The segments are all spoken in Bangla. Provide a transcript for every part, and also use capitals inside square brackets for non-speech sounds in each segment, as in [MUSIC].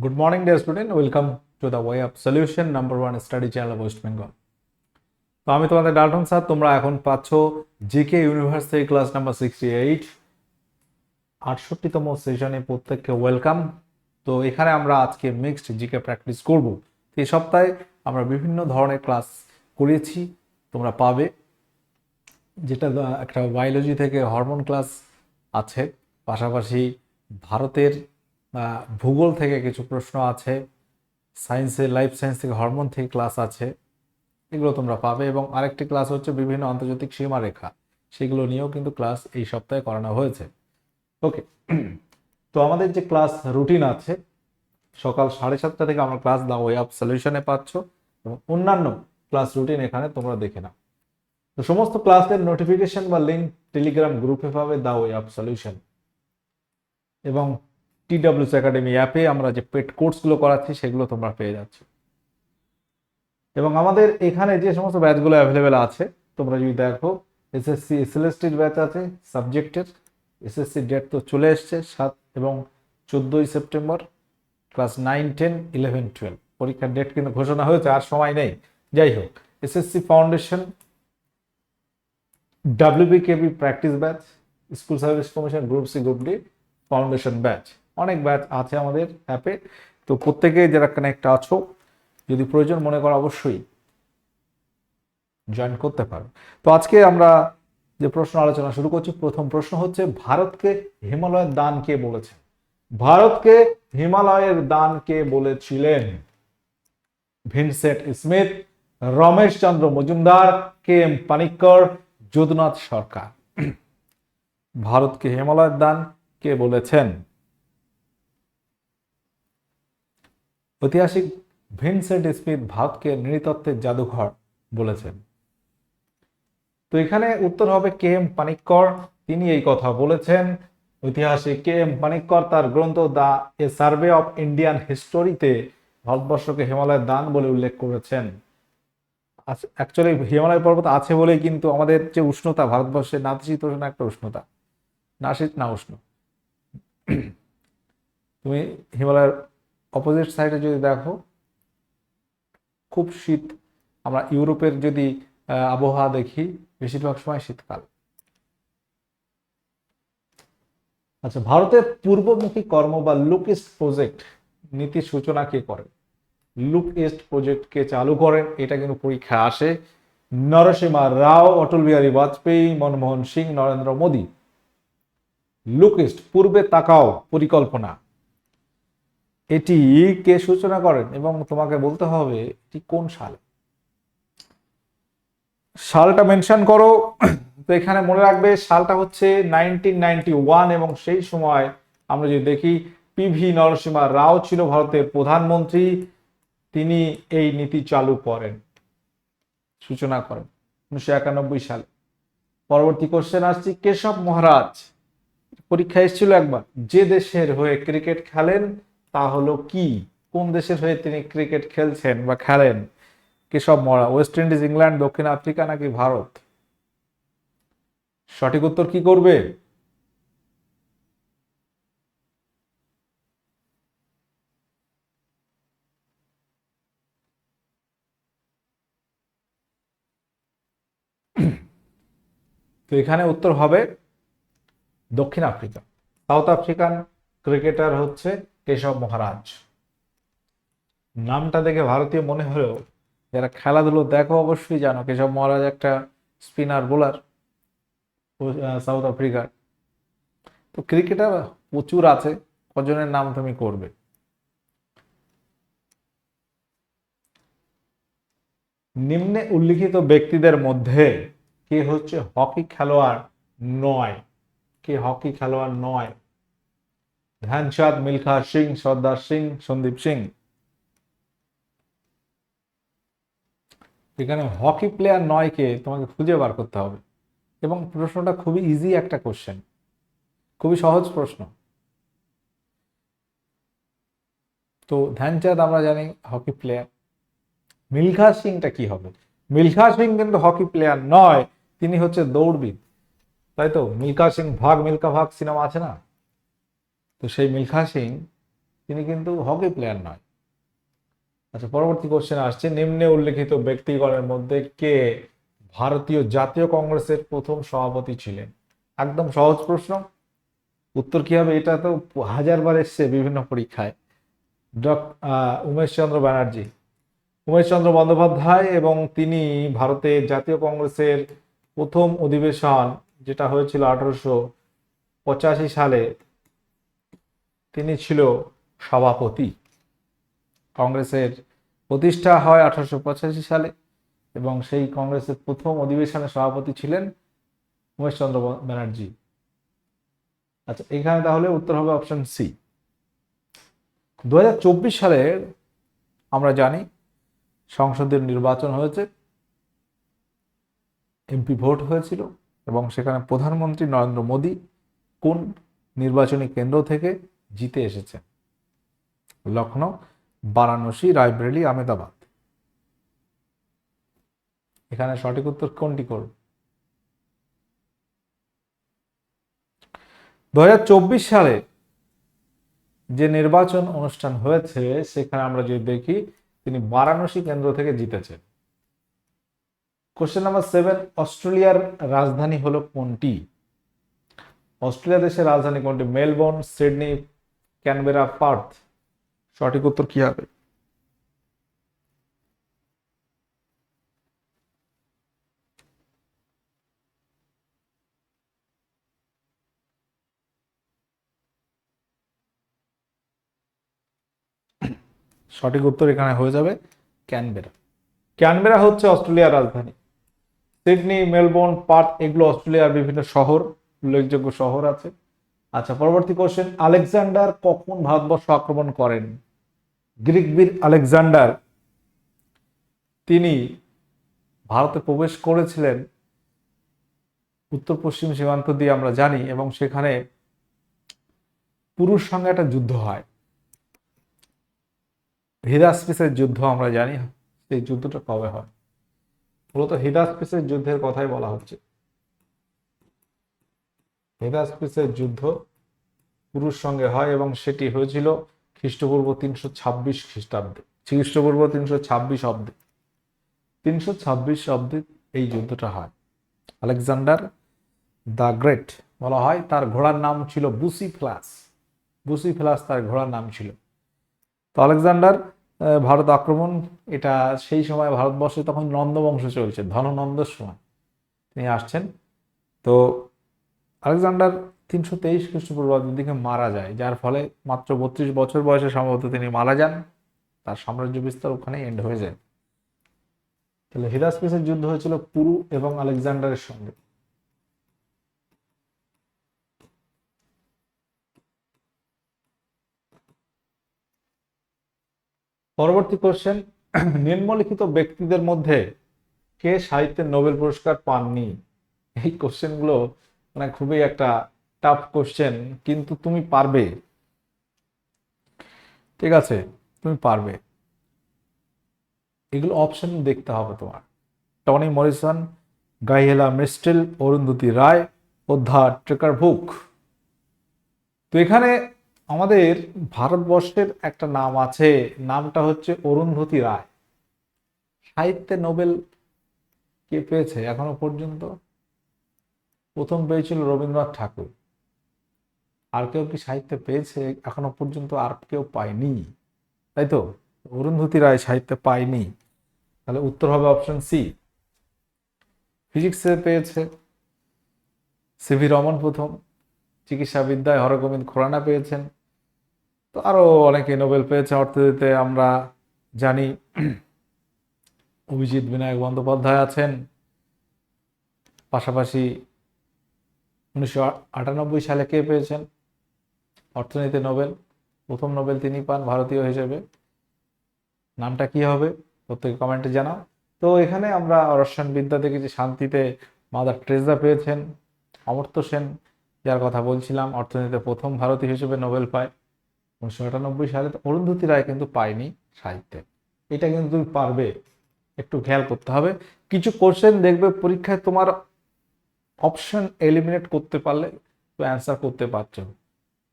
Good morning, dear student. Welcome to the way of solution number one study channel West Bengal. তো আমি তোমাদের ডাল্টন স্যার তোমরা এখন পাচ্ছ GK university class number sixty eight আটষট্টিতম সেশনে প্রত্যেককে ওয়েলকাম তো এখানে আমরা আজকে মিক্সড জিকে প্র্যাকটিস করব। এই সপ্তাহে আমরা বিভিন্ন ধরনের ক্লাস করিয়েছি তোমরা পাবে। যেটা একটা বায়োলজি থেকে হরমোন ক্লাস আছে। পাশাপাশি ভারতের ভূগোল থেকে কিছু প্রশ্ন আছে সায়েন্সে লাইফ সায়েন্স থেকে হরমোন থেকে ক্লাস আছে, এগুলো তোমরা পাবে এবং আরেকটি ক্লাস হচ্ছে বিভিন্ন আন্তর্জাতিক সীমারেখা। সেগুলো নিয়েও কিন্তু ক্লাস এই সপ্তাহে করানো হয়েছে। ওকে [CLEARS THROAT] তো আমাদের যে ক্লাস রুটিন আছে, সকাল সাড়ে সাতটা থেকে আমরা ক্লাস দা ওয়ে অফ সলিউশনে পাচ্ছ এবং অন্যান্য ক্লাস রুটিন এখানে তোমরা দেখে নাও। তো সমস্ত ক্লাসের নোটিফিকেশন বা লিঙ্ক টেলিগ্রাম গ্রুপে পাবে দা ওয়ে অফ সলিউশন এবং টিডাব্লিউস একাডেমি অ্যাপে আমরা যে পেড কোর্সগুলো করাচ্ছি, সেগুলো তোমরা পেয়ে যাচ্ছ। এবং আমাদের এখানে যে সমস্ত ব্যাচগুলো অ্যাভেলেবেল আছে, তোমরা যদি দেখো, এসএসসি এসএলএসটির ব্যাচ আছে সাবজেক্টের এসএসসি ডেট তো চলে এসছে সাত এবং চোদ্দোই September class nine ten eleven twelve পরীক্ষার ডেট কিন্তু ঘোষণা হয়েছে, আর সময় নেই। যাই হোক, SSC foundation WBKB practice batch school service commission group C group D foundation batch অনেক ব্যাচ আছে আমাদের অ্যাপে তো প্রত্যেকে যারা কানেক্ট আছো, যদি প্রয়োজন মনে করো অবশ্যই জয়েন করতে পারো। তো আজকে আমরা যে প্রশ্ন আলোচনা শুরু করছি, প্রথম প্রশ্ন হচ্ছে, ভারতকে হিমালয়ের দান কে বলেছে? ভারতকে হিমালয়ের দান কে বলেছিলেন? Vincent Smith, Ramesh Chandra Majumdar, K M Panikkar, Jadunath Sarkar. ভারতকে হিমালয়ের দান কে বলেছেন? ঐতিহাসিক ভিনসেন্ট স্মিথ ভারতকে নৃতত্ত্বের জাদুঘর বলেছেন। তো এখানে উত্তর হবে কে এম পানিক্কর। তিনি এই কথা বলেছেন। ঐতিহাসিক কে এম পানিক্কর তার গ্রন্থ the a survey of Indian হিস্টোরিতে ভারতবর্ষকে হিমালয়ের দান বলে উল্লেখ করেছেন। অ্যাকচুয়ালি হিমালয় পর্বত আছে বলেই কিন্তু আমাদের যে উষ্ণতা ভারতবর্ষে, নাতিশীতোষ্ণ একটা উষ্ণতা? না শীত না উষ্ণ। তুমি হিমালয়ের অপোজিট সাইডে যদি দেখো, খুব শীত। আমরা ইউরোপের যদি আবহাওয়া দেখি, বেশিরভাগ সময় শীতকাল। আচ্ছা ভারতের পূর্বমুখী কর্ম বা লুক ইস্ট প্রজেক্ট নীতির সূচনা কে করেন লুক ইস্ট প্রজেক্ট কে চালু করেন, এটা কিন্তু পরীক্ষা আসে। নরসিমা রাও, অটল বিহারী বাজপেয়ী, মনমোহন সিং, নরেন্দ্র মোদী। লুক ইস্ট পূর্বে তাকাও পরিকল্পনা। এটি কে সূচনা করেন এবং তোমাকে বলতে হবে এটি কোন সালে? সালটা মেনশন করো। তো এখানে মনে রাখবে সালটা হচ্ছে নাইনটিন নাইনটি ওয়ান এবং সেই সময় আমরা যদি দেখি পিভি নরসিমা রাও ছিল ভারতের প্রধানমন্ত্রী। তিনি এই নীতি চালু করেন, সূচনা করেন উনিশশো একানব্বই সালে। পরবর্তী কোশ্চেন আসছি, কেশব মহারাজ, পরীক্ষা এসেছিল একবার, যে দেশের হয়ে ক্রিকেট খেলেন তা হলো কি? কোন দেশের হয়ে তিনি ক্রিকেট খেলছেন বা খেলেন? কেশব মরা, ওয়েস্ট ইন্ডিজ, ইংল্যান্ড, দক্ষিণ আফ্রিকা নাকি ভারত? সঠিক উত্তর কি করবে? তো এখানে উত্তর হবে দক্ষিণ আফ্রিকা। সাউথ আফ্রিকান ক্রিকেটার হচ্ছে কেশব মহারাজ। নামটা দেখে ভারতীয় মনে হলেও যারা খেলাধুলো দেখো অবশ্যই জানো, কেশব মহারাজ একটা স্পিনার বোলার সাউথ আফ্রিকার তো ক্রিকেটার প্রচুর আছে, কজনের নাম তুমি করবে। নিম্নে উল্লিখিত ব্যক্তিদের মধ্যে কে হচ্ছে হকি খেলোয়াড় নয়। কে হকি খেলোয়াড় নয়? ধ্যানচাঁদ, মিলখা সিং, সর্দার সিং, সন্দীপ সিং। এখানে হকি প্লেয়ার নয় কে তোমাকে খুঁজে বার করতে হবে। এবং প্রশ্নটা খুবই ইজি একটা কোশ্চেন খুবই সহজ প্রশ্ন। তো ধ্যানচাঁদ আমরা জানি হকি প্লেয়ার মিলখা সিংটা কি হবে? মিলখা সিং কিন্তু হকি প্লেয়ার নয়, তিনি হচ্ছে দৌড়বিদ। তাই তো? মিলখা সিং ভাগ মিল্কা ভাগ সিনেমা আছে না? তো সেই মিলখা সিং, তিনি কিন্তু হকি প্লেয়ার নয়। আচ্ছা পরবর্তী কোশ্চেন আসছে, নিম্নে উল্লেখিত ব্যক্তিগণের মধ্যে কে ভারতীয় জাতীয় কংগ্রেসের প্রথম সভাপতি ছিলেন? একদম সহজ প্রশ্ন। উত্তর কি হবে? এটা তো হাজারবার এসছে বিভিন্ন পরীক্ষায়। ডক উমেশ চন্দ্র ব্যানার্জি। উমেশ চন্দ্র বন্দ্যোপাধ্যায় এবং তিনি ভারতের জাতীয় কংগ্রেসের প্রথম অধিবেশন, যেটা হয়েছিল আঠারোশো পঁচাশি সালে তিনি ছিল সভাপতি। কংগ্রেসের প্রতিষ্ঠা হয় আঠারোশো পঁচাশি সালে এবং সেই কংগ্রেসের প্রথম অধিবেশনে সভাপতি ছিলেন উমেশচন্দ্র ব্যানার্জি। আচ্ছা এখানে তাহলে উত্তর হবে অপশন সি দু সালে আমরা জানি সংসদের নির্বাচন হয়েছে। এমপি ভোট হয়েছিল এবং সেখানে প্রধানমন্ত্রী নরেন্দ্র মোদী কোন নির্বাচনী কেন্দ্র থেকে জিতে এসেছেন লখনৌ বারাণসী রায়বেরেলি আহমেদাবাদ। এখানে সঠিক উত্তর কোনটি করব? দু সালে যে নির্বাচন অনুষ্ঠান হয়েছে, সেখানে আমরা যদি দেখি, তিনি বারাণসী কেন্দ্র থেকে জিতেছেন। কোশ্চেন নাম্বার সেভেন অস্ট্রেলিয়ার রাজধানী হলো কোনটি? অস্ট্রেলিয়া দেশের রাজধানী কোনটি? Melbourne, Sydney Canberra Perth. সঠিক উত্তর কি হবে? সঠিক উত্তর এখানে হয়ে যাবে ক্যানবেরা। ক্যানবেরা হচ্ছে অস্ট্রেলিয়ার রাজধানী। সিডনি, মেলবোর্ন, পার্থ, এগুলো অস্ট্রেলিয়ার বিভিন্ন শহর, উল্লেখযোগ্য শহর আছে। আচ্ছা পরবর্তী কোশ্চেন আলেকজান্ডার কখন ভারতবর্ষ আক্রমণ করেন? গ্রিক বীর আলেকজান্ডার, তিনি ভারতে প্রবেশ করেছিলেন উত্তর পশ্চিম সীমান্ত দিয়ে আমরা জানি, এবং সেখানে পুরুষ সঙ্গে একটা যুদ্ধ হয়। হিদাসপিসের যুদ্ধ আমরা জানি, সেই যুদ্ধটা কবে হয়? মূলত হিদাসপিসের যুদ্ধের কথাই বলা হচ্ছে। হেদাসপিসের যুদ্ধ পুরুষ সঙ্গে হয় এবং সেটি হয়েছিল খ্রিস্টপূর্ব তিনশো ছাব্বিশ খ্রিস্টাব্দে, খ্রিস্টপূর্ব তিনশো ছাব্বিশ অব্দে। তিনশো ছাব্বিশ অব্দে এই যুদ্ধটা হয়। আলেকজান্ডার দ্য গ্রেট বলা হয়, তার ঘোড়ার নাম ছিল বুসি ফ্লাস বুসি ফ্লাস তার ঘোড়ার নাম ছিল। তো আলেকজান্ডার ভারত আক্রমণ, এটা সেই সময় ভারতবর্ষে তখন নন্দবংশ চলছে, ধননন্দর সময় তিনি আসছেন। তো আলেকজান্ডার তিনশো তেইশ খ্রিস্টপূর্বাব্দের দিকে মারা যায়, যার ফলে মাত্র বত্রিশ বছর বয়সে সম্ভবত তিনি মারা যান। তার সাম্রাজ্য বিস্তার ওখানে এন্ড হয়ে যায়। তাহলে হিরাসপিসের যুদ্ধ হয়েছিল পুরু এবং আলেকজান্ডারের সঙ্গে। পরবর্তী কোশ্চেন নিম্নলিখিত ব্যক্তিদের মধ্যে কে সাহিত্যের নোবেল পুরস্কার পাননি? এই কোশ্চেনগুলো মানে খুবই একটা টাফ কোশ্চেন কিন্তু তুমি পারবে। ঠিক আছে, তুমি পারবে। এগুলো অপশন দেখতে হবে তোমার। টনি মরিসন, গাইহেলা মিস্টেল, অরুন্ধতী রায়, অধ্যা ট্রেকার বুক তো এখানে আমাদের ভারতবর্ষের একটা নাম আছে, নামটা হচ্ছে অরুন্ধতী রায়। সাহিত্যে নোবেল কে পেয়েছে এখনও পর্যন্ত? প্রথম পেয়েছিল রবীন্দ্রনাথ ঠাকুর। আর কেউ কি সাহিত্য পেয়েছে? এখনও পর্যন্ত আর কেউ পায়নি। তাই তো? অরুন্ধতী রায় সাহিত্য পায়নি। তাহলে উত্তর হবে অপশন সি ফিজিক্সে পেয়েছে। সিভি রমন প্রথম। চিকিৎসাবিদ্যায় হরগোবিন্দ খোরানা পেয়েছেন। তো আরও অনেকে নোবেল পেয়েছে অর্থনীতিতে, আমরা জানি। অভিজিৎ বিনায়ক বন্দ্যোপাধ্যায় আছেন। পাশাপাশি উনিশশো আটানব্বই সালে কে পেয়েছেন? অর্থনীতি নোবেল। প্রথম নোবেল তিনি পান ভারতীয় হিসেবে। নামটা কি হবে? প্রত্যেকে কমেন্টে জানাও। তো এখানে আমরা রসায়ন বিদ্যা দেখেছি, শান্তিতে মাদার ট্রেজা পেয়েছেন, অমর্ত্য সেন, যার কথা বলছিলাম, অর্থনীতিতে প্রথম ভারতীয় হিসেবে নোবেল পায়। উনিশশো আটানব্বই সালে অরুন্ধতী রায় কিন্তু পায়নি সাহিত্যে। এটা কিন্তু তুমি পারবে, একটু খেয়াল করতে হবে। কিছু কোশ্চেন দেখবে, পরীক্ষায় তোমার অপশন এলিমিনেট করতে পারলে তো অ্যান্সার করতে পারছ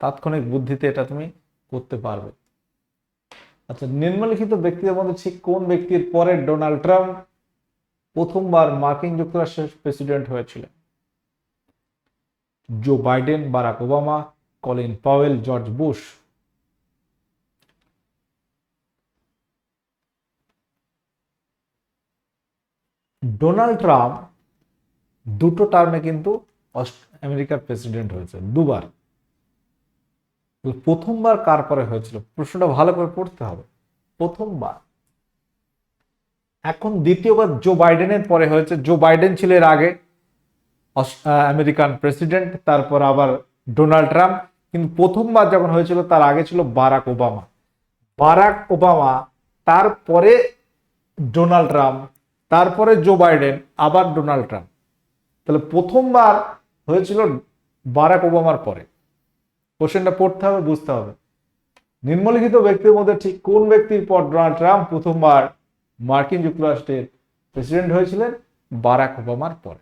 তাৎক্ষণিক বুদ্ধিতে এটা তুমি করতে পারবে। আচ্ছা নিম্নলিখিত ব্যক্তিদের মধ্যে ঠিক কোন ব্যক্তির পরে ডোনাল্ড ট্রাম্প প্রথমবার মার্কিন যুক্তরাষ্ট্রের প্রেসিডেন্ট হয়েছিলেন? Joe Biden Barack Obama Colin Powell George Bush Donald Trump দুটো টার্মে কিন্তু আমেরিকার প্রেসিডেন্ট হয়েছে, দুবার। প্রথমবার কার পরে হয়েছিল? প্রশ্নটা ভালো করে পড়তে হবে। প্রথমবার। এখন দ্বিতীয়বার জো বাইডেনের পরে হয়েছে। জো বাইডেন ছিল এর আগে আমেরিকান প্রেসিডেন্ট তারপর আবার ডোনাল্ড ট্রাম্প কিন্তু প্রথমবার যখন হয়েছিল, তার আগে ছিল বারাক ওবামা বারাক ওবামা তারপরে ডোনাল্ড ট্রাম্প তারপরে জো বাইডেন আবার ডোনাল্ড ট্রাম্প তাহলে প্রথমবার হয়েছিল বারাক ওবামার পরে। কোশ্চেনটা পড়তে হবে, বুঝতে হবে। নিম্নলিখিত ব্যক্তির মধ্যে ঠিক কোন ব্যক্তির পর ডোনাল্ড ট্রাম্প প্রথমবার মার্কিন যুক্তরাষ্ট্রের প্রেসিডেন্ট হয়েছিলেন? বারাক ওবামার পরে।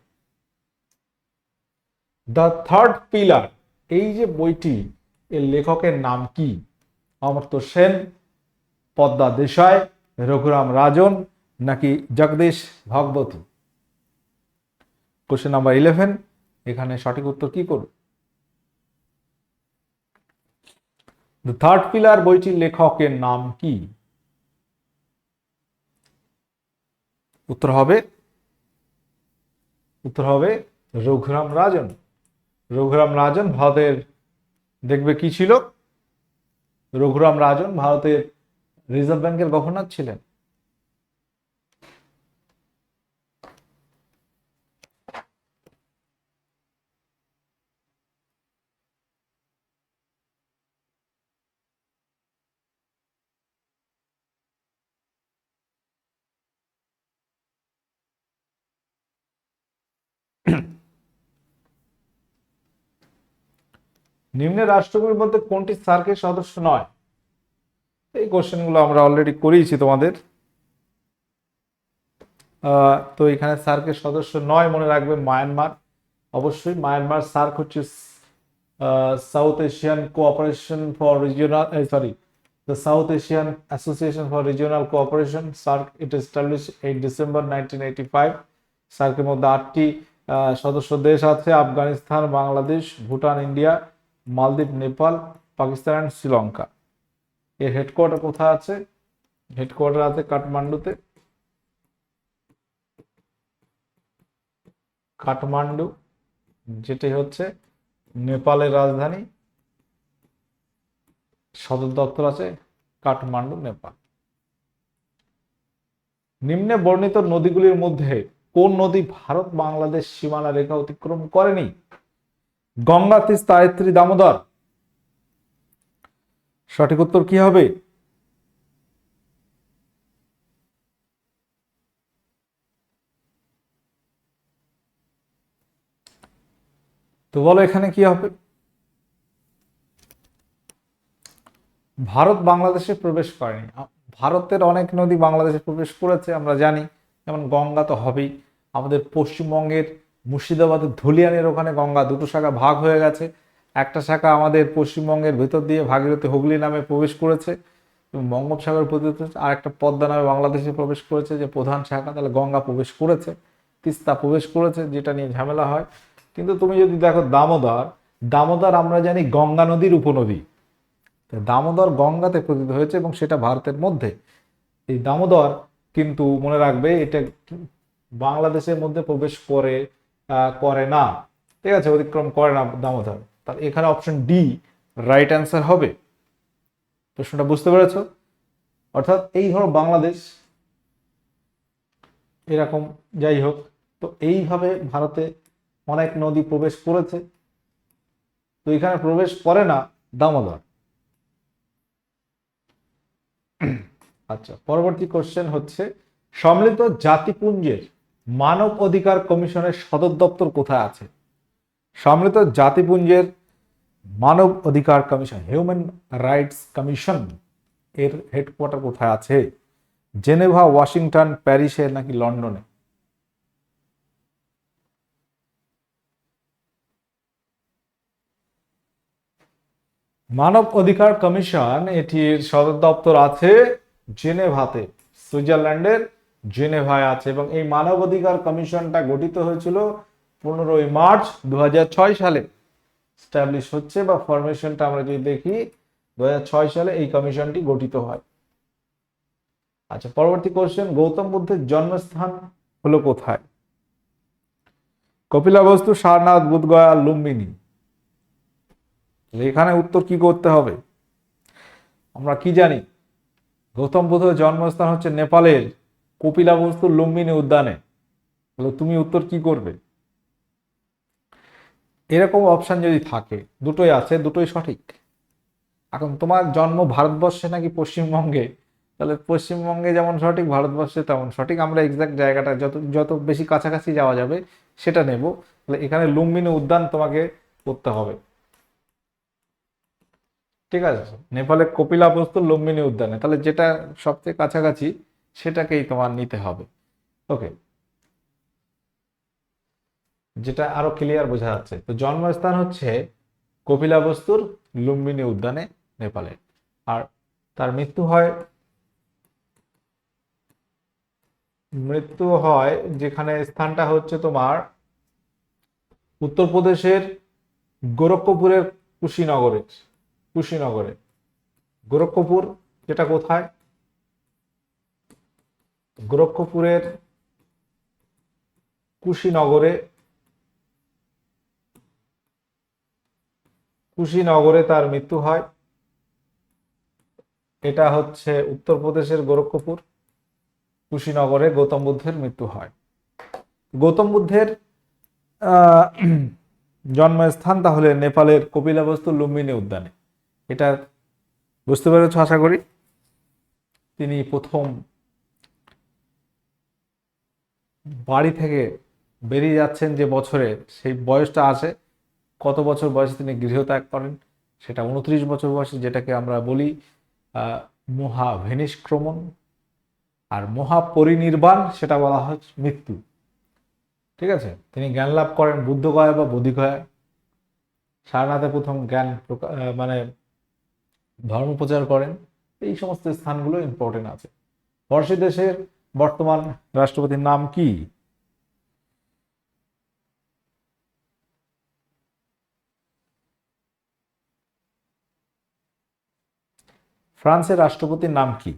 দ্য থার্ড পিলার এই যে বইটি, এর লেখকের নাম কি? অমর্ত্য সেন, পদ্মা দেশায় রঘুরাম রাজন, নাকি Jagdish Bhagwati? Question number eleven এখানে সঠিক উত্তর কি করব? দ্য থার্ড পিলার বইটির লেখকের নাম কি? উত্তর হবে উত্তর হবে রঘুরাম রাজন। রঘুরাম রাজন ভারতের, দেখবে কি ছিল? রঘুরাম রাজন ভারতের রিজার্ভ ব্যাংকের গভর্নর ছিলেন। নিম্নের রাষ্ট্রগুলির মধ্যে কোনটি সার্কের সদস্য নয়? এই কোশ্চেনগুলো আমরা অলরেডি করিয়েছি তোমাদের। তো এখানে সার্কের সদস্য নয় মনে রাখবে মায়ানমার। অবশ্যই মায়ানমার সার্ক হচ্ছে South Asian cooperation for regional sorry the South Asian association for regional cooperation, SAARC it establish eight December nineteen eighty five সার্কের মধ্যে আটটি সদস্য দেশ আছে, আফগানিস্তান, বাংলাদেশ, ভুটান, ইন্ডিয়া। মালদ্বীপ, নেপাল, পাকিস্তান অ্যান্ড শ্রীলঙ্কা। এর হেডকোয়ার্টার কোথায় আছে? হেডকোয়ার্টার আছে কাঠমান্ডুতে। কাঠমান্ডু, যেটি হচ্ছে নেপালের রাজধানী। সদর দপ্তর আছে কাঠমান্ডু, নেপাল। নিম্নে বর্ণিত নদীগুলির মধ্যে কোন নদী ভারত বাংলাদেশ সীমানা রেখা অতিক্রম করেনি? গঙ্গা তিস্তা আয়ত্রী দামোদর। সঠিক উত্তর কি হবে? তো বলো এখানে কি হবে? ভারত বাংলাদেশে প্রবেশ করেনি। ভারতের অনেক নদী বাংলাদেশে প্রবেশ করেছে, আমরা জানি। যেমন গঙ্গা তো হবেই। আমাদের পশ্চিমবঙ্গের মুর্শিদাবাদের ধুলিয়ানের ওখানে গঙ্গা দুটো শাখা ভাগ হয়ে গেছে। একটা শাখা আমাদের পশ্চিমবঙ্গের ভেতর দিয়ে ভাগীরথী হুগলি নামে প্রবেশ করেছে বঙ্গোপসাগর পদ্ধতি আর একটা পদ্মা নামে বাংলাদেশে প্রবেশ করেছে যে প্রধান শাখা, তাহলে গঙ্গা প্রবেশ করেছে, তিস্তা প্রবেশ করেছে, যেটা নিয়ে ঝামেলা হয়। কিন্তু তুমি যদি দেখো দামোদর দামোদর আমরা জানি গঙ্গা নদীর উপনদী। দামোদর গঙ্গাতে পতিত হয়েছে এবং সেটা ভারতের মধ্যে। এই দামোদর কিন্তু মনে রাখবে এটা বাংলাদেশের মধ্যে প্রবেশ করে করে না। ঠিক আছে, অতিক্রম করে না দামোদর। তাহলে এখানে অপশন ডি রাইট অ্যান্সার হবে। প্রশ্নটা বুঝতে পেরেছ? অর্থাৎ এই ধরো বাংলাদেশ, এরকম যাই হোক, তো এইভাবে ভারতে অনেক নদী প্রবেশ করেছে। তো এখানে প্রবেশ করে না দামোদর। আচ্ছা পরবর্তী কোশ্চেন হচ্ছে, সম্মিলিত জাতিপুঞ্জের মানব অধিকার কমিশনের সদর দপ্তর কোথায় আছে? সম্মিলিত জাতিপুঞ্জের মানব অধিকার কমিশন হিউম্যান রাইটস কমিশন এর হেডকোয়ার্টার কোথায় আছে? জেনেভা, ওয়াশিংটন, প্যারিসে নাকি লন্ডনে? মানব অধিকার কমিশন এটির সদর দপ্তর আছে জেনেভাতে, সুইজারল্যান্ডের জেনেভায় আছে এবং এই মানব অধিকার কমিশনটা গঠিত হয়েছিল পনেরোই মার্চ দু হাজার ছয় সালে। স্ট্যাবলিশ হচ্ছে বা ফরমেশনটা আমরা যদি দেখি দু হাজার ছয় সালে এই কমিশনটি গঠিত হয়। আচ্ছা পরবর্তী কোশ্চেন গৌতম বুদ্ধের জন্মস্থান হলো কোথায়? কপিলাবস্তু, সারনাথ, বুধগয়া, লুম্বিনী। এখানে উত্তর কি করতে হবে? আমরা কি জানি? গৌতম বুদ্ধের জন্মস্থান হচ্ছে নেপালের কপিলাবস্তু লুম্বিনী উদ্যানে। তাহলে তুমি উত্তর কি করবে? এরকম অপশান যদি থাকে, দুটোই আছে, দুটোই সঠিক। এখন তোমার জন্ম ভারতবর্ষে নাকি পশ্চিমবঙ্গে? তাহলে পশ্চিমবঙ্গে যেমন সঠিক, ভারতবর্ষে তেমন সঠিক। আমরা এক্সাক্ট জায়গাটা যত যত বেশি কাছাকাছি যাওয়া যাবে, সেটা নেব। তাহলে এখানে লুম্বিনী উদ্যান তোমাকে করতে হবে। ঠিক আছে? নেপালের কপিলাবস্তু লুম্বিনী উদ্যানে। তাহলে যেটা সবচেয়ে কাছাকাছি সেটাকেই তোমার নিতে হবে। ওকে যেটা আরও ক্লিয়ার বোঝা যাচ্ছে। তো জন্মস্থান হচ্ছে কপিলা বস্তুর লুম্বিনী উদ্যানে নেপালে। আর তার মৃত্যু হয় মৃত্যু হয় যেখানে স্থানটা হচ্ছে তোমার উত্তরপ্রদেশের গোরক্ষপুরের কুশীনগরে। কুশীনগরে। গোরক্ষপুর যেটা কোথায়? গোরক্ষপুরের কুশীনগরে কুশীনগরে তার মৃত্যু হয়। এটা হচ্ছে উত্তরপ্রদেশের গোরক্ষপুর। কুশীনগরে গৌতম বুদ্ধের মৃত্যু হয়। গৌতম বুদ্ধের জন্মস্থান তাহলে নেপালের কপিলাবস্তু লুম্বিনী উদ্যানে। এটা বুঝতে পেরেছ আশা করি? তিনি প্রথম বাড়ি থেকে বেরিয়ে যাচ্ছেন যে বছরে, সেই বয়সটা আসে কত বছর বয়সে তিনি গৃহত্যাগ করেন? সেটা উনত্রিশ বছর বয়সে যেটাকে আমরা বলি মহা ভেনিষ্ক্রমণ আর মহাপরিনির্বাণ, সেটা বলা হয় মৃত্যু। ঠিক আছে? তিনি জ্ঞান লাভ করেন বুদ্ধগয়া বা বোধিগয়া সারনাথে প্রথম জ্ঞান মানে ধর্ম প্রচার করেন। এই সমস্ত স্থানগুলো ইম্পর্টেন্ট আছে। ফরাসি দেশের বর্তমান রাষ্ট্রপতির নাম কি? ফ্রান্সের রাষ্ট্রপতির নাম কি?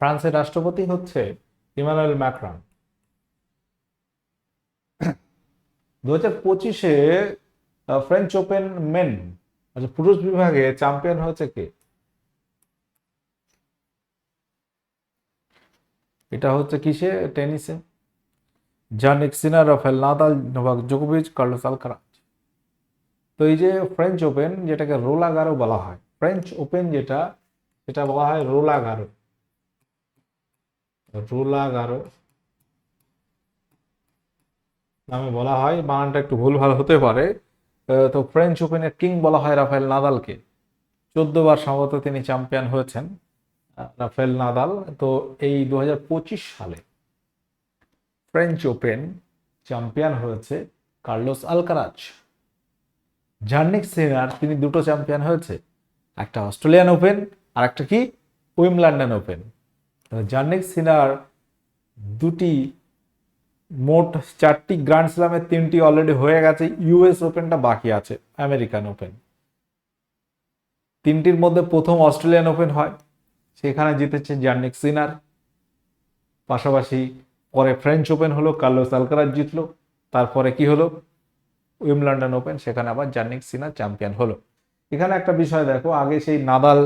ফ্রান্সের রাষ্ট্রপতি হচ্ছে ইমানুয়েল ম্যাক্রন। দু হাজার পঁচিশে ফ্রেঞ্চ ওপেন মেন আচ্ছা পুরুষ বিভাগে চ্যাম্পিয়ন হয়েছে কে? এটা হচ্ছে কিসে? টেনিসে। Jannik Sinner Rafael Nadal Novak জোকোভিচ, Carlos Alcaraz তো এই যে ফ্রেঞ্চ ওপেন যেটাকে রোলাগারো বলা হয় ফ্রেঞ্চ ওপেন যেটা, সেটা বলা হয় রোলাগারো রোলাগারো নামে বলা হয়, বানানটা একটু ভুল ভালো হতে পারে। তো ফ্রেঞ্চ ওপেনের কিং বলা হয় রাফেল নাদালকে। চোদ্দ বার সম্ভবত তিনি চ্যাম্পিয়ন হয়েছেন রাফেল নাদাল। তো এই দুহাজার পঁচিশ সালে ফ্রেঞ্চ ওপেন চ্যাম্পিয়ন হয়েছে কার্লোস আলকারাজ। জার্নিক সিনার তিনি দুটো চ্যাম্পিয়ন হয়েছে, একটা অস্ট্রেলিয়ান ওপেন আর একটা কি? উইমল্যান্ডন ওপেন জার্নিক সিনার দুটি মোট চারটি গ্র্যান্ড স্ল্যামের তিনটি অলরেডি হয়ে গেছে। ইউএস ওপেনটা বাকি আছে আমেরিকান ওপেন তিনটির মধ্যে প্রথম অস্ট্রেলিয়ান ওপেন হয়, সেখানে জিতেছে জার্নিক সিনার পাশাপাশি পরে ফ্রেঞ্চ ওপেন হলো কার্লোস আলকারাজ জিতলো। তারপরে কি হলো? উইমলন্ডন ওপেন সেখানে আবার জার্নিক সিনার চ্যাম্পিয়ন হলো। এখানে একটা বিষয় দেখো, আগে সেই নাদাল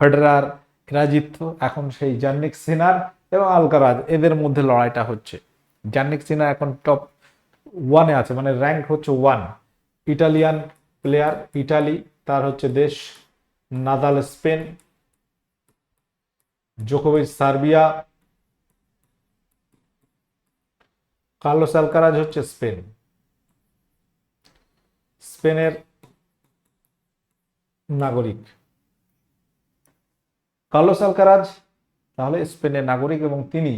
ফেডারার জিততো এখন সেই জার্নিক সিনার এবং আলকারাজ এদের মধ্যে লড়াইটা হচ্ছে। জার্নিক সিনার এখন টপ ওয়ানে আছে মানে র্যাঙ্ক হচ্ছে ওয়ান ইটালিয়ান প্লেয়ার ইটালি তার হচ্ছে দেশ নাদাল স্পেন জোকোভিচ সার্বিয়া কার্লোস আলকারাজ হচ্ছে স্পেন স্পেনের নাগরিক। কার্লোস আলকারাজ তাহলে স্পেনের নাগরিক এবং তিনি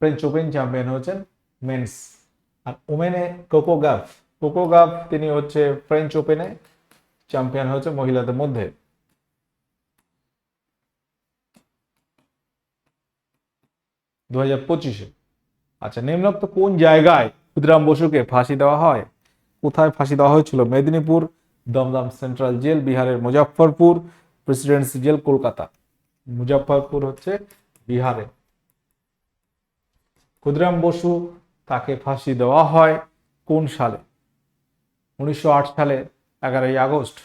ফ্রেঞ্চ ওপেন চ্যাম্পিয়ন হচ্ছেন মেন্স আর ওমেনে কোকো গাফ তিনি হচ্ছে ফ্রেঞ্চ ওপেনে চ্যাম্পিয়ন হচ্ছে মহিলাদের মধ্যে। দু হাজার পঁচিশে। আচ্ছা নিম্নোক্ত কোন জায়গায় ক্ষুদিরাম বসুকে ফাঁসি দেওয়া হয়? কোথায় ফাঁসি দেওয়া হয়েছিল? মেদিনীপুর, দমদম সেন্ট্রাল জেল, বিহারের মুজাফফরপুর, প্রেসিডেন্সি জেল, কলকাতা। মুজাফফরপুর হচ্ছে বিহারে। ক্ষুদিরাম বসু তাকে ফাঁসি দেওয়া হয় কোন সালে? উনিশশো সালের এগারোই আগস্ট।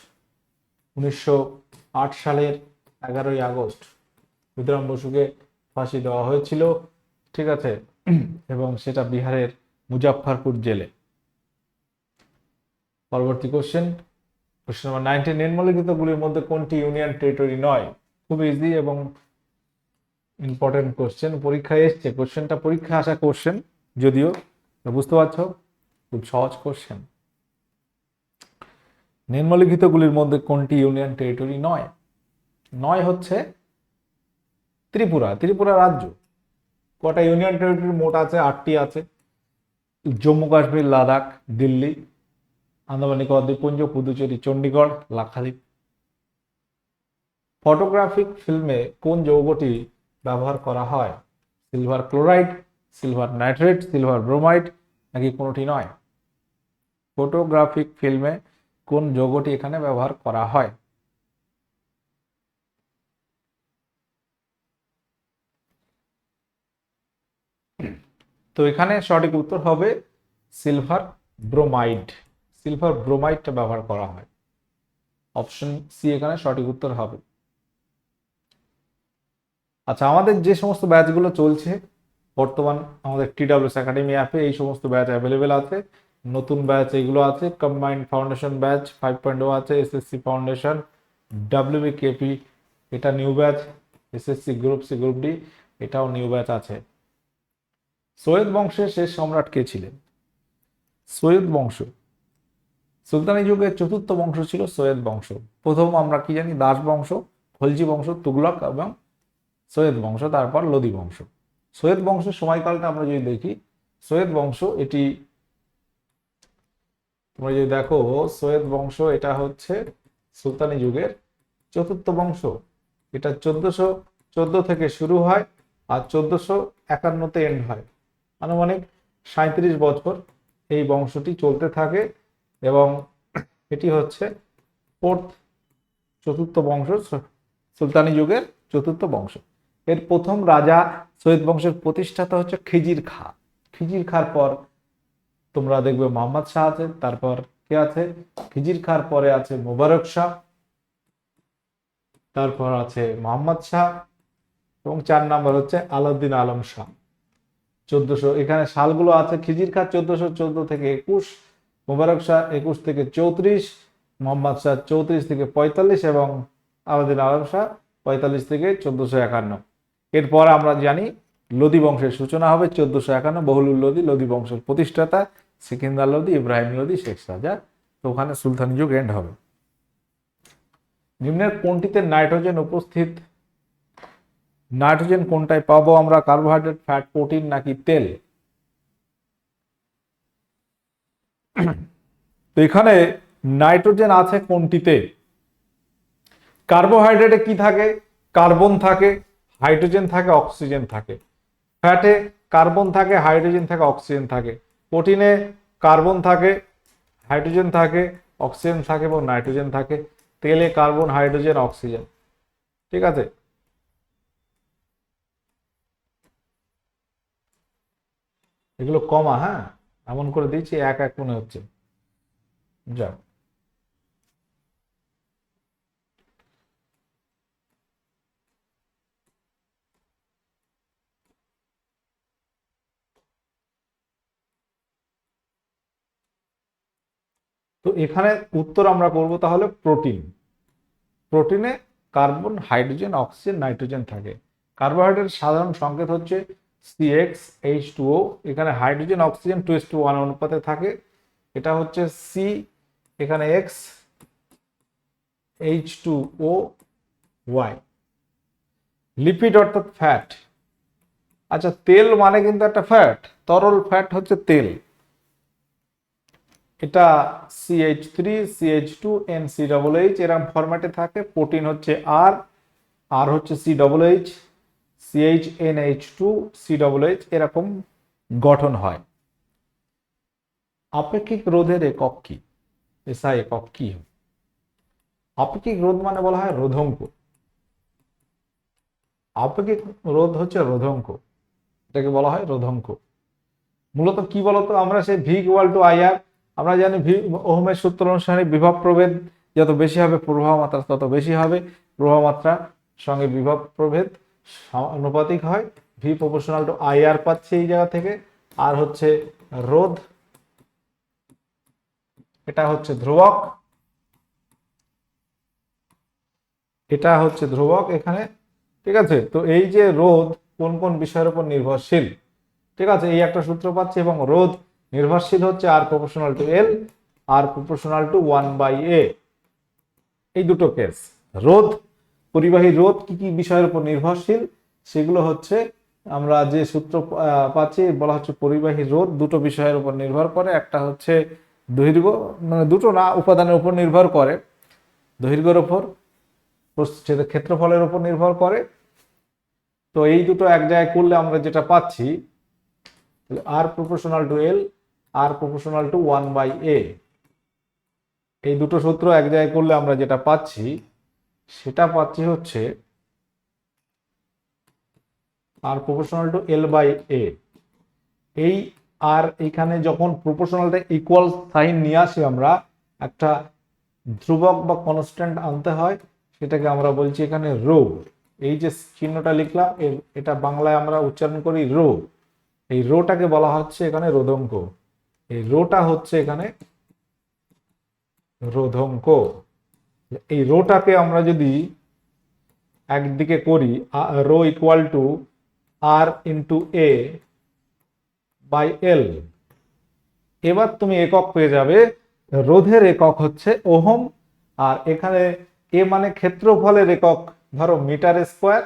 উনিশশো আট সালের এগারোই আগস্ট। ক্ষুদিরাম বসুকে ফাঁসি দেওয়া হয়েছিল, ঠিক আছে? এবং সেটা বিহারের মুজাফফরপুর জেলে। পরবর্তী কোশ্চেন কোশ্চেন নাম্বার নাইনটিন নিম্নলিখিতগুলির মধ্যে কোনটি ইউনিয়ন টেরিটরি নয়? খুব ইজি এবং ইম্পর্টেন্ট কোশ্চেন পরীক্ষায় এসছে। কোশ্চেনটা পরীক্ষায় আসা কোশ্চেন যদিও বুঝতে পারছ, খুব সহজ কোশ্চেন নিম্নলিখিতগুলির মধ্যে কোনটি ইউনিয়ন টেরিটরি নয়? নয় হচ্ছে ত্রিপুরা ত্রিপুরা রাজ্য। কটা ইউনিয়ন টেরিটরি মোট আছে, আটটি আছে। জম্মু কাশ্মীর, লাদাখ, দিল্লি, আন্দামান নিকোবর দ্বীপপুঞ্জ পুদুচেরি, চণ্ডীগড়, লাক্ষাদ্বীপ। ফটোগ্রাফিক ফিল্মে কোন যৌগটি ব্যবহার করা হয়? Silver chloride silver nitrate silver bromide নাকি কোনোটি নয়? ফটোগ্রাফিক ফিল্মে কোন যৌগটি এখানে ব্যবহার করা হয়? তো এখানে সঠিক উত্তর হবে সিলভার ব্রোমাইড সিলভার ব্রোমাইডটা ব্যবহার করা হয়। অপশন সি এখানে সঠিক উত্তর হবে। আচ্ছা আমাদের যে সমস্ত ব্যাচগুলো চলছে বর্তমান আমাদের টিডাব্লিউএস একাডেমি অ্যাপে এই সমস্ত ব্যাচ অ্যাভেলেবেল আছে। নতুন ব্যাচ এগুলো আছে combined foundation batch five point ও আছে এসএসসি ফাউন্ডেশন ডাব্লিউবি কেপি এটা new batch SSC group C group D এটাও নিউ ব্যাচ আছে। সৈয়দ বংশের শেষ সম্রাট কে ছিলেন? সৈয়দ বংশ। সুলতানি যুগের চতুর্থ বংশ ছিল সৈয়দ বংশ। প্রথম আমরা কি জানি? দাস বংশ খলজি বংশ, তুগলক এবং সৈয়দ বংশ, তারপর লোদি বংশ। সৈয়দ বংশের সময়কালটা আমরা যদি দেখি, সৈয়দ বংশ এটি, তোমরা যদি দেখো, সৈয়দ বংশ এটা হচ্ছে সুলতানি যুগের চতুর্থ বংশ। এটা চোদ্দশো চোদ্দ থেকে শুরু হয় আর চোদ্দশো একান্নতে এন্ড হয়। আনুমানিক সাঁত্রিশ বছর এই বংশটি চলতে থাকে এবং এটি হচ্ছে ফোর্থ চতুর্থ বংশ সুলতানি যুগের চতুর্থ বংশ। এর প্রথম রাজা সৈয়দ বংশের প্রতিষ্ঠাতা হচ্ছে খিজির খা। খিজির খার পর তোমরা দেখবে মোহাম্মদ শাহ আছে, তারপর কে আছে? খিজির খার পরে আছে মোবারক শাহ, তারপর আছে মোহাম্মদ শাহ এবং চার নাম্বার হচ্ছে আলাউদ্দিন আলম শাহ। চোদ্দশো, এখানে সালগুলো আছে খিজির খা চোদ্দশো চোদ্দ থেকে একুশ, মোবারক শাহ একুশ থেকে চৌত্রিশ, মোহাম্মদ শাহ চৌত্রিশ থেকে পঁয়তাল্লিশ এবং আলাউদ্দিন আলম শাহ পঁয়তাল্লিশ থেকে চোদ্দশো একান্ন। এরপর আমরা জানি লোদি বংশের সূচনা হবে চোদ্দশো একান্ন। বহুলুল লোদি লোদি বংশের প্রতিষ্ঠাতা সিকিন্দার লোদি, ইব্রাহিম লোদি, শেখ সাজা তো ওখানে সুলতানি যুগ এন্ড হবে। নিম্নের কোনটিতে নাইট্রোজেন উপস্থিত? নাইট্রোজেন কোনটায় পাবো আমরা? কার্বোহাইড্রেট, ফ্যাট, প্রোটিন নাকি তেল? তো এখানে নাইট্রোজেন আছে কোনটিতে? কার্বোহাইড্রেটে কি থাকে? কার্বন থাকে। হাইড্রোজেন থাকে, অক্সিজেন থাকে। ফ্যাটে কার্বন থাকে, হাইড্রোজেন থাকে, অক্সিজেন থাকে। প্রোটিনে কার্বন থাকে, হাইড্রোজেন থাকে, অক্সিজেন থাকে এবং নাইট্রোজেন থাকে। তেলে কার্বন, হাইড্রোজেন, অক্সিজেন। ঠিক আছে? এগুলো কমা হ্যাঁ? এমন করে দিয়েছি, এক এক মনে হচ্ছে। যাও। তো এখানে উত্তর আমরা করব তাহলে প্রোটিন। প্রোটিনে কার্বন, হাইড্রোজেন, অক্সিজেন, নাইট্রোজেন থাকে। কার্বোহাইড্রেট সাধারণ সংকেত হচ্ছে সিএক্স এইচ টু ও এখানে hydrogen, oxygen, two is to one অনুপাতে থাকে। এটা হচ্ছে সি এখানে X H two O Y lipid অর্থাৎ ফ্যাট আচ্ছা তেল মানে কিন্তু একটা ফ্যাট তরল ফ্যাট হচ্ছে তেল। এটা CH three CH two N C double H এরকম ফরম্যাটে থাকে। প্রোটিন হচ্ছে আর আর হচ্ছে C double H CH N H two C double H এরকম গঠন হয়। আপেক্ষিক রোধের একক কি? এসআই একক কি? আপেক্ষিক রোধ মানে বলা হয় রোধঙ্ক। আপেক্ষিক রোধ হচ্ছে রোধঙ্ক। এটাকে বলা হয় রোধঙ্ক। মূলত কি বলতো? আমরা সেই ভি ইকুয়াল টু আইআর আমরা জানি ওহমের সূত্র অনুসারে বিভব প্রভেদ যত বেশি হবে প্রবাহ মাত্রা তত বেশি হবে। প্রবাহ মাত্রা সঙ্গে বিভব প্রভেদ অনুপাতিক হয়। V proportional to I R পাচ্ছি এই জায়গা থেকে। আর হচ্ছে রোধ, এটা হচ্ছে ধ্রুবক। এটা হচ্ছে ধ্রুবক এখানে, ঠিক আছে? তো এই যে রোধ কোন কোন বিষয়ের উপর নির্ভরশীল? ঠিক আছে, এই একটা সূত্র পাচ্ছি এবং রোধ নির্ভরশীল হচ্ছে R proportional to L R proportional to one by A এই দুটো কেস রোধ, পরিবাহী রোধ কি কি বিষয়ের উপর নির্ভরশীল? সেগুলো হচ্ছে আমরা যে সূত্র পাচ্ছি, বলা হচ্ছে পরিবাহী রোধ দুটো বিষয়ের উপর নির্ভর করে। একটা হচ্ছে দৈর্ঘ্য মানে দুটো না, উপাদানের উপর নির্ভর করে। দৈর্ঘ্যের উপর প্রস্থ- ক্ষেত্রফলের উপর নির্ভর করে। তো এই দুটো এক জায়গায় করলে আমরা যেটা পাচ্ছি R proportional to L R proportional to one by A এই দুটো সূত্র এক জায়গায় করলে আমরা যেটা পাচ্ছি, সেটা পাচ্ছি হচ্ছে R proportional to L by A এই আর এখানে যখন প্রপোর্শনালটা ইকুয়াল সাইন নিয়ে আসি আমরা, একটা ধ্রুবক বা কনস্ট্যান্ট আনতে হয়, সেটাকে আমরা বলছি এখানে রো। এই যে চিহ্নটা লিখলাম এটা বাংলায় আমরা উচ্চারণ করি রো। এই রোটাকে বলা হচ্ছে এখানে রোধঙ্ক এই রোটা হচ্ছে এখানে রোধঙ্ক। এই রোটাকে আমরা যদি একদিকে করি rho equal to R into A by L এবার তুমি একক পেয়ে যাবে, রোধের একক হচ্ছে ওহম, আর এখানে এ মানে ক্ষেত্রফলের একক, ধরো মিটার স্কোয়ার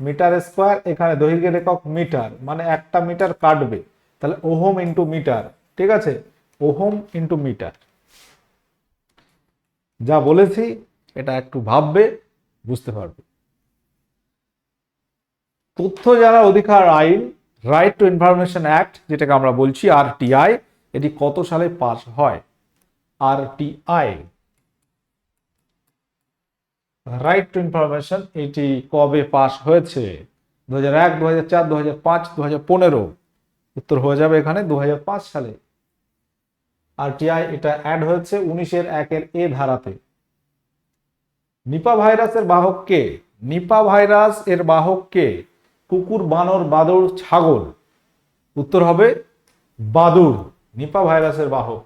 মিটার স্কোয়ার এখানে দৈর্ঘ্যের একক মিটার মানে একটা মিটার কাটবে। তাহলে ওহম ইন্টু মিটার। ঠিক আছে? ওহম ইন্টু মিটার যা বলেছি, এটা একটু ভাববে, বুঝতে পারবে। তথ্য জানার অধিকার আইন রাইট টু ইনফরমেশন অ্যাক্ট যেটাকে আমরা বলছি আর টিআই এটি কত সালে পাস হয়? R TI right to information এটি কবে পাস হয়েছে? দু হাজার এক দু হাজার চার দু হাজার পাঁচ দু হাজার পনেরো। উত্তর হয়ে যাবে এখানে দু হাজার পাঁচ সালে। আর টিআই এটা অ্যাড হয়েছে উনিশের একের এ ধারাতে। নিপা ভাইরাসের বাহক কে? নিপা ভাইরাস এর বাহক কে? কুকুর, বানর, বাদুড়, ছাগল। উত্তর হবে বাদুড়, নিপা ভাইরাসের বাহক।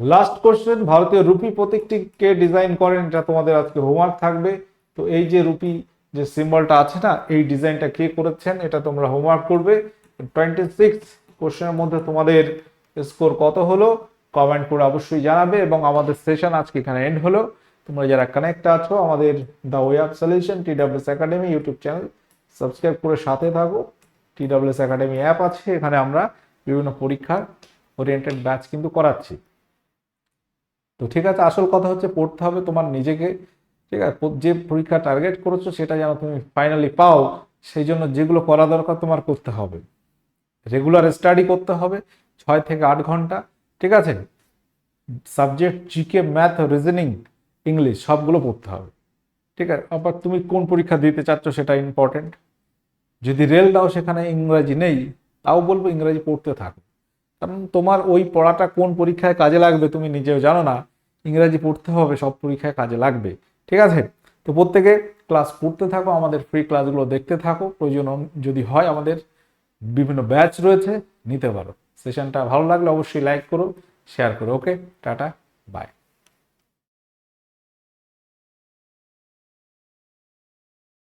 লাস্ট কোশ্চেন ভারতীয় রুপি প্রতীকটি কে ডিজাইন করেন? এটা তোমাদের আজকে হোমওয়ার্ক থাকবে। তো এই যে রুপি যে সিম্বলটা আছে না, এই ডিজাইনটা কে করেছেন? এটা তোমরা হোমওয়ার্ক করবে। টোয়েন্টি সিক্স কোশ্চেনের মধ্যে তোমাদের স্কোর কত হলো? কমেন্ট করে অবশ্যই জানাবে এবং আমাদের সেশন আজকে এখানে এন্ড হলো। তোমরা যারা কানেক্ট আছো, আমাদের the way of solution T WS academy YouTube channel subscribe করে সাথে থাকো। টি ডাব্লিউএস একাডেমি অ্যাপ আছে, এখানে আমরা বিভিন্ন পরীক্ষার ওরিয়েন্টেড ব্যাচ কিন্তু করাচ্ছি। তো ঠিক আছে, আসল কথা হচ্ছে পড়তে হবে তোমার নিজেকে। ঠিক আছে যে পরীক্ষা টার্গেট করেছ, সেটা যেন তুমি ফাইনালি পাও, সেই জন্য যেগুলো করা দরকার তোমার করতে হবে। রেগুলার স্টাডি করতে হবে। ছয় থেকে আট ঘণ্টা, ঠিক আছে? Subject GK math reasoning English সবগুলো পড়তে হবে। ঠিক আছে? আবার তুমি কোন পরীক্ষা দিতে চাচ্ছ সেটা ইম্পর্টেন্ট যদি রেল দাও সেখানে ইংরাজি নেই, তাও বলব ইংরাজি পড়তে থাকো। কারণ তোমার ওই পড়াটা কোন পরীক্ষায় কাজে লাগবে তুমি নিজেও জানো না। ইংরাজি পড়তে হবে, সব পরীক্ষায় কাজে লাগবে। ঠিক আছে? তো প্রত্যেকে ক্লাস পড়তে থাকো, আমাদের ফ্রি ক্লাসগুলো দেখতে থাকো। প্রয়োজন যদি হয় আমাদের, বিভিন্ন ব্যাচ রয়েছে, নিতে পারো। সেশনটা ভালো লাগলে অবশ্যই লাইক করুন শেয়ার করো ওকে টাটা বাই